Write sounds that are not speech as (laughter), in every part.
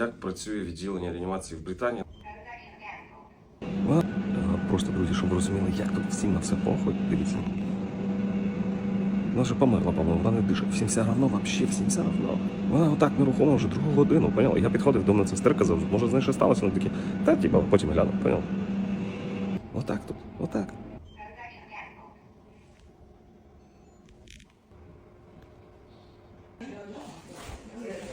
Як працює відділення реанімації в Британії? Е, просто друзі, щоб ви розуміли, як тут всім на все похуй. Дивіться. Вона вже померла, Павло, вона не дише. Всім все равно, вообще, всім все равно. Вона отак нерухомо вже другу годину, поняла? Я підходив до медсестри, казав, може з нею що сталося? Вона такі, та типа, потім гляну, поняла? Отак тут, отак.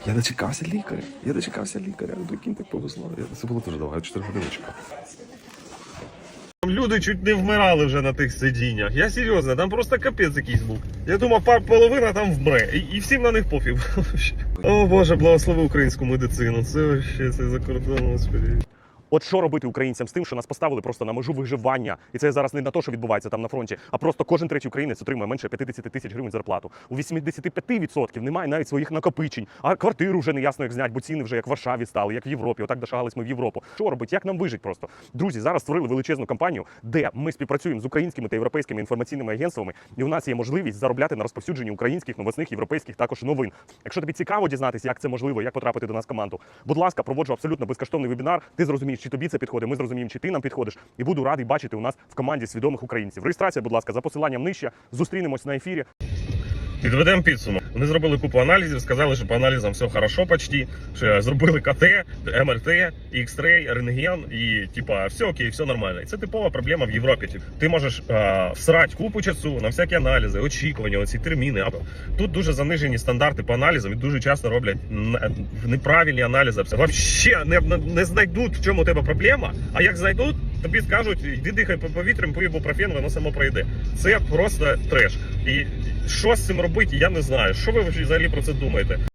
Я дочекався лікаря. Я дочекався лікаря. Прикинь, так повезло. Це було дуже довго, я 4 години чекав. Там люди чуть не вмирали вже на тих сидіннях. Я серйозно, там просто капець якийсь був. Я думав, пар половина там вмре. І, і всім на них пофіг. (laughs) О Боже, благослови українську медицину. Це вообще це за кордоном, господи. От що робити українцям з тим, що нас поставили просто на межу виживання, і це зараз не на те, що відбувається там на фронті, а просто кожен третій українець отримує менше 50 тисяч гривень зарплату. У 85% немає навіть своїх накопичень, а квартиру вже не ясно як зняти, бо ціни вже як в Варшаві стали, як в Європі. Отак дошагались ми в Європу. Що робити? Як нам вижити просто? Друзі, зараз створили величезну кампанію, де ми співпрацюємо з українськими та європейськими інформаційними агентствами, і у нас є можливість заробляти на розповсюдженні українських новосних європейських також новин. Якщо тобі цікаво дізнатися, як це можливо, як потрапити до нас команду, будь ласка, проводжу абсолютно безкоштовний вебінар. Ти зрозумієш, чи тобі це підходить. Ми зрозуміємо, чи ти нам підходиш, і буду радий бачити у нас в команді свідомих українців. Реєстрація, будь ласка, за посиланням нижче. Зустрінемось на ефірі. Підведемо підсумок. Вони зробили купу аналізів, сказали, що по аналізам все хорошо почти, що зробили КТ, МРТ, X-ray, рентген, і типа все окей, все нормально. І це типова проблема в Європі. Ти можеш е, всрати купу часу на всякі аналізи, очікування, оці терміни. А тут дуже занижені стандарти по аналізам і дуже часто роблять неправильні аналізи. Взагалі не, не, знайдуть, в чому у тебе проблема. А як знайдуть, тобі скажуть, йди дихай по повітрям, пий ібупрофен, воно само пройде. Це просто треш. І що з цим робити, я не знаю. Що ви взагалі про це думаєте?